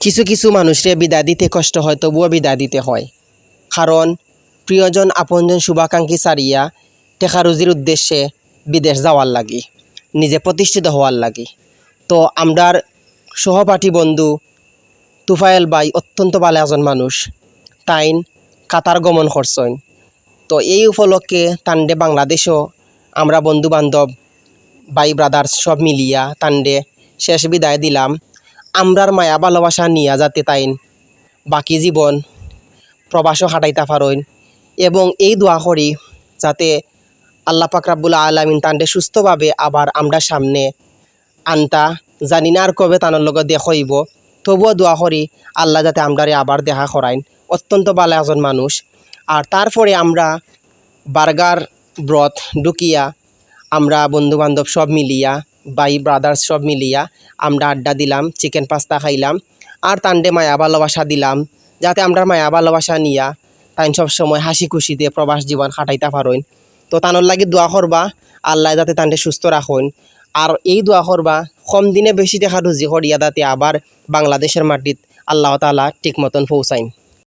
কিছু কিছু মানুষরে বিদায় দিতে কষ্ট হয়, তবুও বিদায় দিতে হয়। কারণ প্রিয়জন আপনজন শুভাকাঙ্ক্ষী সারিয়া টেকা রুজির উদ্দেশ্যে বিদেশ যাওয়ার লাগি, নিজে প্রতিষ্ঠিত হওয়ার লাগি। তো আমরার সহপাঠী বন্ধু তুফাইল বাই অত্যন্ত ভালো একজন মানুষ, তাইন কাতার গমন করছেন। তো এই উপলক্ষে তান্ডে বাংলাদেশও আমরা বন্ধু বান্ধব ভাই ব্রাদার্স সব মিলিয়া তান্ডে শেষ বিদায় দিলাম। আমরার মায়া ভালোবাসা নিয়া যাতে তাইন। বাকি জীবন প্রবাসও হাঁটাইতে পারেন এবং এই দোয়া করি যাতে আল্লাহ পাক রাব্বুল আলামিন তান্ডে সুস্থভাবে আবার আমরা সামনে আনতা। জানি না আর কবে তানোর লগত দেখইব তবুও দোয়া করি আল্লাহ যাতে আমরারে আবার দেখা করাইন। অত্যন্ত ভালো একজন মানুষ। আর তারপরে আমরা বার্গার ব্রত ঢুকিয়া আমরা বন্ধু বান্ধব সব মিলিয়া ভাই ব্রাদার্স সব মিলিয়া আমরা আড্ডা দিলাম চিকেন পাস্তা খাইলাম। আর তান্ডে মায়া ভালোবাসা দিলাম, যাতে আমরা মায়া ভালোবাসা নিয়া তাই সব সময় হাসি খুশিতে প্রবাস জীবন কাটাইতে পারেন তো তানোর লাগি দোয়া করবা, আল্লাহ যাতে তান্ডে সুস্থ রাখুন আর এই দোয়া করবা, কম দিনে বেশি দেখা রুজি করিয়া যাতে আবার বাংলাদেশের মাটিত আল্লাহ তালা ঠিক মতন পৌঁছাইন।